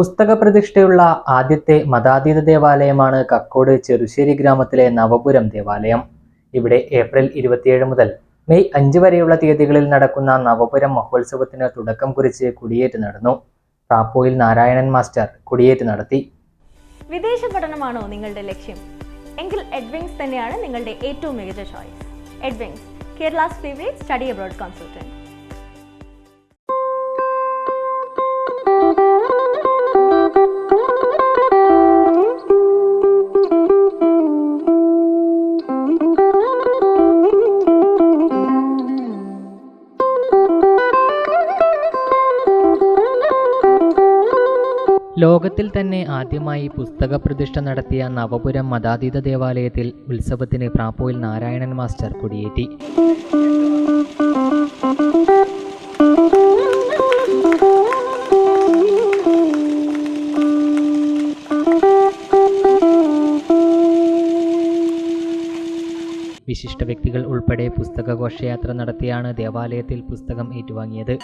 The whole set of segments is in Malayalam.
പുസ്തക പ്രതിഷ്ഠയുള്ള ആദ്യത്തെ മതാതീത ദേവാലയമാണ് കക്കോട് ചെറുശ്ശേരി ഗ്രാമത്തിലെ നവപുരം ദേവാലയം. ഇവിടെ ഏപ്രിൽ ഇരുപത്തിയേഴ് മുതൽ മെയ് അഞ്ച് വരെയുള്ള തീയതികളിൽ നടക്കുന്ന നവപുരം മഹോത്സവത്തിന് തുടക്കം കുറിച്ച് കുടിയേറ്റ് നടന്നു. പ്രാപ്പോയിൽ നാരായണൻ മാസ്റ്റർ കുടിയേറ്റ് നടത്തി. വിദേശ പഠനമാണോ നിങ്ങളുടെ ലക്ഷ്യം? എങ്കിൽ എഡ്വിങ്സ് തന്നെയാണ് നിങ്ങളുടെ ഏറ്റവും മികച്ച choice Edwings Kerala's favourite study abroad consultant ലോകത്തിൽ തന്നെ ആദ്യമായി പുസ്തക പ്രതിഷ്ഠ നടത്തിയ നവപുരം മതാതീത ദേവാലയത്തിൽ ഉത്സവത്തിന് പ്രാപ്പോയിൽ നാരായണൻ മാസ്റ്റർ കുടിയേറ്റി. വിശിഷ്ട വ്യക്തികൾ ഉൾപ്പെടെ പുസ്തക ഘോഷയാത്ര നടത്തിയാണ് ദേവാലയത്തിൽ പുസ്തകം ഏറ്റുവാങ്ങിയത്.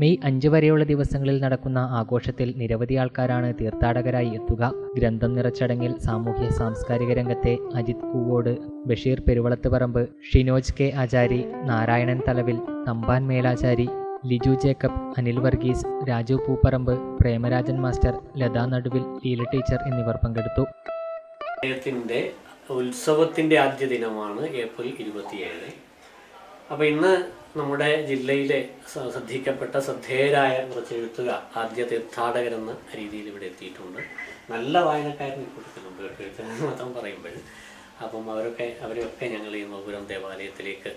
മെയ് അഞ്ച് വരെയുള്ള ദിവസങ്ങളിൽ നടക്കുന്ന ആഘോഷത്തിൽ നിരവധി ആൾക്കാരാണ് തീർത്ഥാടകരായി എത്തുക. ഗ്രന്ഥം നിറച്ചടങ്ങിൽ സാമൂഹ്യ സാംസ്കാരിക രംഗത്തെ Ajith Koovode Basheer Peruvalathuparamba Shinoj K Achari Narayanan Thalavil Thampan Melachari Liju Jacob Anil Varghese Raju Pooparamba Premarajan master Latha Naduvil Leela teacher എന്നിവർ പങ്കെടുത്തു. ഉത്സവത്തിന്റെ ആദ്യ ദിനമാണ് ഏപ്രിൽ ഇരുപത്തിയേഴ്. അപ്പോൾ ഇന്ന് നമ്മുടെ ജില്ലയിലെ ശ്രദ്ധിക്കപ്പെട്ട ശ്രദ്ധേയരായ കുറച്ച് എഴുത്തുകാർ ആദ്യ തീർത്ഥാടകരെന്ന രീതിയിൽ ഇവിടെ എത്തിയിട്ടുണ്ട്. നല്ല വായനക്കാരൻ ഇപ്പോഴത്തിലുണ്ട് കേട്ടോ എഴുത്തുകാരൻ മാത്രം പറയുമ്പോൾ. അപ്പം അവരൊക്കെ അവരെയൊക്കെ ഞങ്ങൾ ഈ നോപുരം ദേവാലയത്തിലേക്ക്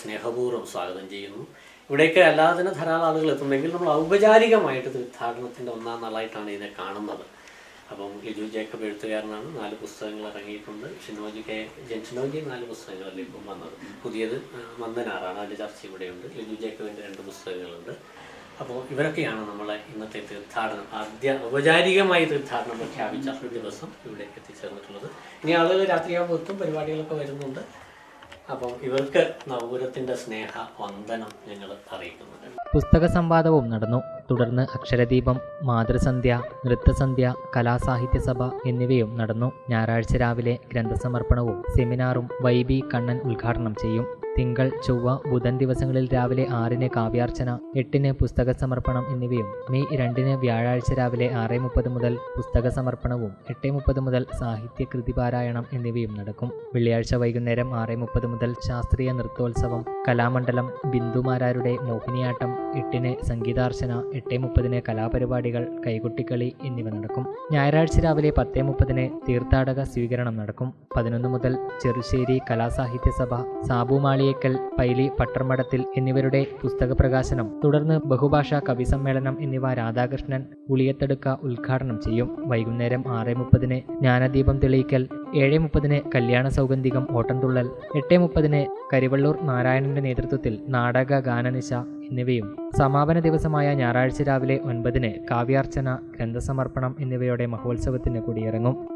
സ്നേഹപൂർവം സ്വാഗതം ചെയ്യുന്നു. ഇവിടേക്ക് അല്ലാതെ തന്നെ ധാരാളം ആളുകൾ എത്തുന്നെങ്കിൽ നമ്മൾ ഔപചാരികമായിട്ട് തീർത്ഥാടനത്തിന്റെ ഒന്നാം നാളായിട്ടാണ് ഇതിനെ കാണുന്നത്. അപ്പം ലിജു ജേക്കബ് എഴുത്തുകാരനാണ്. നാല് പുസ്തകങ്ങൾ ഇറങ്ങിയിട്ടുണ്ട്. ഷിനോജി കെ ജൻഷിനോജി നാല് പുസ്തകങ്ങളല്ലേ ഇപ്പം വന്നത്? പുതിയത് മന്ദനാറാണ് അതിന്റെ ചർച്ച ഇവിടെയുണ്ട്. ലിജു ജേക്കബിന്റെ രണ്ട് പുസ്തകങ്ങളുണ്ട്. അപ്പോൾ ഇവരൊക്കെയാണ് നമ്മളെ ഇന്നത്തെ തീർത്ഥാടനം ആദ്യ ഔപചാരികമായി തീർത്ഥാടനം പ്രഖ്യാപിച്ച ദിവസം ഇവിടെ എത്തിച്ചേർന്നിട്ടുള്ളത്. ഇനി ആളുകൾ രാത്രിയാകുമ്പോൾ എത്തും പരിപാടികളൊക്കെ വരുന്നുണ്ട്. അപ്പം ഇവർക്ക് നവപുരത്തിന്റെ സ്നേഹ വന്ദനം ഞങ്ങൾ അറിയിക്കുന്നുണ്ട്. പുസ്തക സംവാദവും നടന്നു. തുടർന്ന് അക്ഷരദീപം മാതൃസന്ധ്യ നൃത്തസന്ധ്യ കലാസാഹിത്യ സഭ എന്നിവയും നടന്നു. ഞായറാഴ്ച രാവിലെ ഗ്രന്ഥസമർപ്പണവും സെമിനാറും വൈ ബി കണ്ണൻ ഉദ്ഘാടനം ചെയ്യും. തിങ്കൾ ചൊവ്വ ബുധൻ ദിവസങ്ങളിൽ രാവിലെ ആറിന് കാവ്യാർച്ചന എട്ടിന് പുസ്തക സമർപ്പണം എന്നിവയും മെയ് രണ്ടിന് വ്യാഴാഴ്ച രാവിലെ ആറ് മുപ്പത് മുതൽ പുസ്തക സമർപ്പണവും എട്ട് മുപ്പത് മുതൽ സാഹിത്യ കൃതി പാരായണം എന്നിവയും നടക്കും. വെള്ളിയാഴ്ച വൈകുന്നേരം ആറ് മുപ്പത് മുതൽ ശാസ്ത്രീയ നൃത്തോത്സവം കലാമണ്ഡലം ബിന്ദുമാരാരുടെ മോഹിനിയാട്ടം എട്ടിന് സംഗീതാർച്ചന എട്ട് മുപ്പതിന് കലാപരിപാടികൾ കൈകൊട്ടിക്കളി എന്നിവ നടക്കും. ഞായറാഴ്ച രാവിലെ പത്ത് മുപ്പതിന് തീർത്ഥാടക സ്വീകരണം നടക്കും. പതിനൊന്ന് മുതൽ ചെറുശ്ശേരി കലാസാഹിത്യ സഭ സാബു മാളിയേക്കൽ പൈലി പട്ടർമടത്തിൽ എന്നിവരുടെ പുസ്തകപ്രകാശനം. തുടർന്ന് ബഹുഭാഷാ കവി സമ്മേളനം എന്നിവ രാധാകൃഷ്ണൻ ഉളിയത്തെടുക്ക ഉദ്ഘാടനം ചെയ്യും. വൈകുന്നേരം ആറ് മുപ്പതിന് ജ്ഞാനദീപം തെളിയിക്കൽ ഏഴ് മുപ്പതിന് കല്യാണ സൗഗന്ധികം ഓട്ടംതുള്ളൽ എട്ട് മുപ്പതിന് കരിവള്ളൂർ നാരായണന്റെ നേതൃത്വത്തിൽ നാടക ഗാനനിശ എന്നിവയും സമാപന ദിവസമായ ഞായറാഴ്ച രാവിലെ ഒൻപതിന് കാവ്യാർച്ചന ഗ്രന്ഥസമർപ്പണം എന്നിവയോടെ മഹോത്സവത്തിന് കൊടിയിറങ്ങും.